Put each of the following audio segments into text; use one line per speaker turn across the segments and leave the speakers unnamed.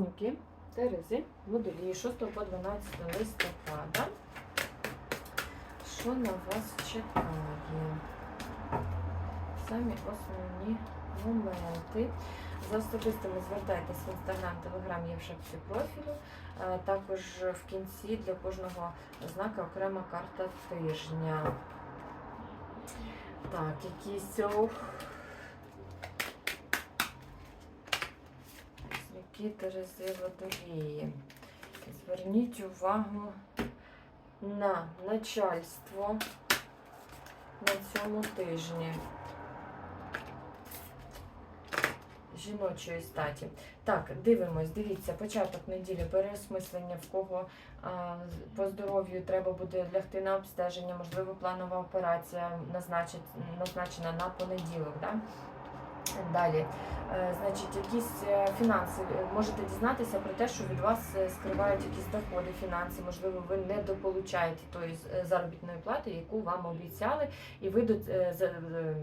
Близнюки, Терези, Водолії, 6 по 12 листопада. Що на вас чекає? Самі основні моменти. За особистими звертайтесь в інстаграм, телеграм, є в шапці профілю. Е, Також в кінці для кожного знака окрема карта тижня. Так, якісь Терези водолії. Зверніть увагу на начальство на цьому тижні жіночої статі. Так, дивимось, дивіться, початок неділі, переосмислення, в кого а, по здоров'ю треба буде лягти на обстеження, можливо, планова операція назначена на понеділок. Да? Далі, значить, якісь е, фінанси. Е, Можете дізнатися про те, що від вас е, скривають якісь доходи, фінанси. Можливо, ви не дополучаєте тої е, заробітної плати, яку вам обіцяли, і ви е, е,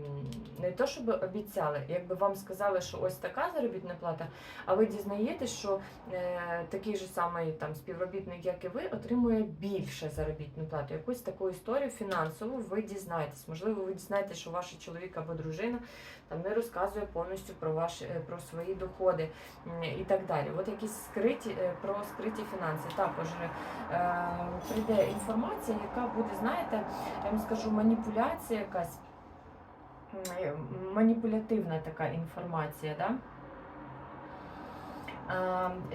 не то, щоб обіцяли, якби вам сказали, що ось така заробітна плата, а ви дізнаєтесь, що е, такий же самий там співробітник, як і ви, отримує більше заробітну плату. Якусь таку історію фінансову ви дізнаєтесь. Можливо, ви дізнаєтесь, що ваш чоловік або дружина там не розказує повністю про ваші е, про свої доходи і так далі. От якісь скриті е, про скриті фінанси. Також е, прийде інформація, яка буде, знаєте, я вам скажу, маніпуляція якась. Маніпулятивна така інформація, да?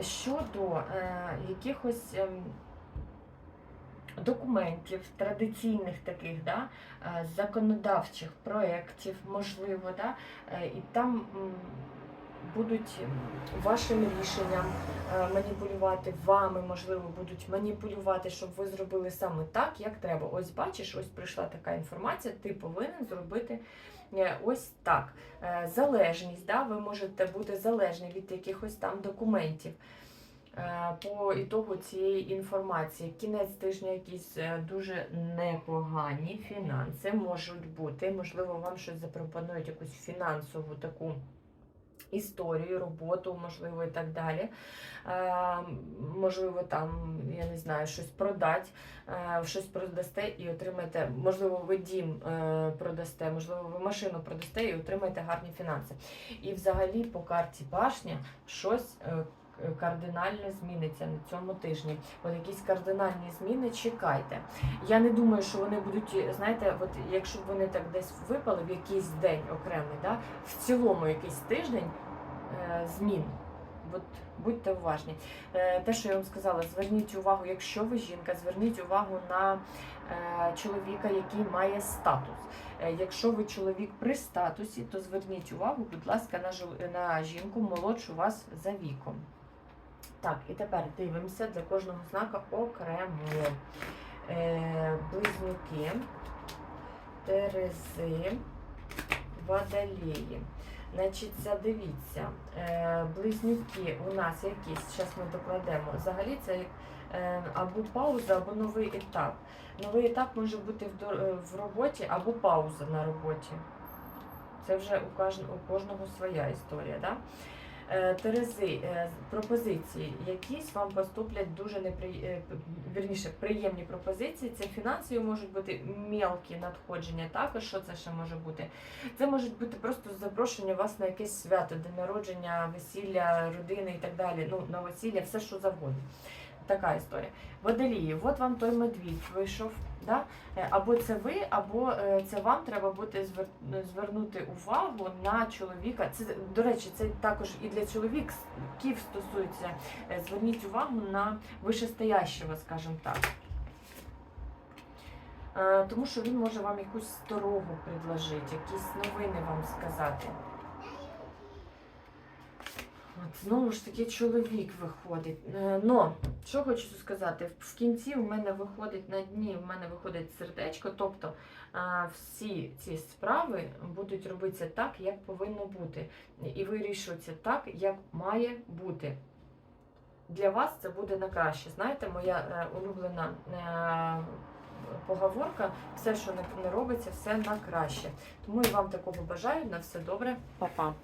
Щодо е, якихось ем, документів, традиційних таких, да, е, законодавчих проєктів, можливо, да, е, і там будуть вашим рішенням е, маніпулювати вами, можливо, будуть маніпулювати, щоб ви зробили саме так, як треба. Ось бачиш, ось прийшла така інформація, ти повинен зробити. Ось так. Залежність, да? ви можете бути залежні від якихось там документів по ітогу цієї інформації. Кінець тижня якісь е, дуже непогані фінанси можуть бути. Можливо, вам щось запропонують, якусь фінансову таку. Історію, роботу, можливо, і так далі. Е, можливо, там, я не знаю, щось продати, е, щось продасте і отримаєте, можливо, ви дім е, продасте, можливо, ви машину продасте і отримаєте гарні фінанси. І взагалі по карті башня щось е, кардинально зміниться на цьому тижні. От якісь кардинальні зміни чекайте. Я не думаю, що вони будуть, знаєте, от якщо б вони так десь випали в якийсь день окремий, да, в цілому якийсь тиждень е, змін. От будьте уважні. Е, те, що я вам сказала, зверніть увагу, якщо ви жінка, зверніть увагу на е, чоловіка, який має статус. Е, якщо ви чоловік при статусі, то зверніть увагу, будь ласка, на жінку молодшу вас за віком. Так, і тепер дивимося для кожного знака окремо. Е, близнюки, терези, водолії. Значить, дивіться, е, близнюки у нас якісь, зараз ми докладемо. Взагалі це е, або пауза, або новий етап. Новий етап може бути в, е, в роботі або пауза на роботі. Це вже у кожного своя історія. Да? Е, Терези, е, пропозиції, якісь вам поступлять дуже непри... е, вірніше, приємні пропозиції. Це фінансові можуть бути мелкі надходження. Також що це ще може бути? Це можуть бути просто запрошення вас на якесь свято, день народження, весілля, родини і так далі. Ну, на весілля, все що завгодно. Така історія. Водолії, от вам той медвідь вийшов. Да? Е, Або це ви, або е, це вам треба буде звернути увагу на чоловіка. Це, до речі, це також і для чоловіків стосується. Е, Зверніть увагу на вишестоящого, скажімо так. Тому що він може вам якусь дорогу предложити, якісь новини вам сказати. От, знову ж таки, чоловік виходить. Е, Но, що хочу сказати, в кінці у мене виходить на дні, в мене виходить сердечко, тобто всі ці справи будуть робитися так, як повинно бути. І вирішуються так, як має бути. Для вас це буде на краще. Знаєте, моя е, улюблена е, поговорка: все, що не, робиться, все на краще. Тому і вам такого бажаю. На все добре, Па-па.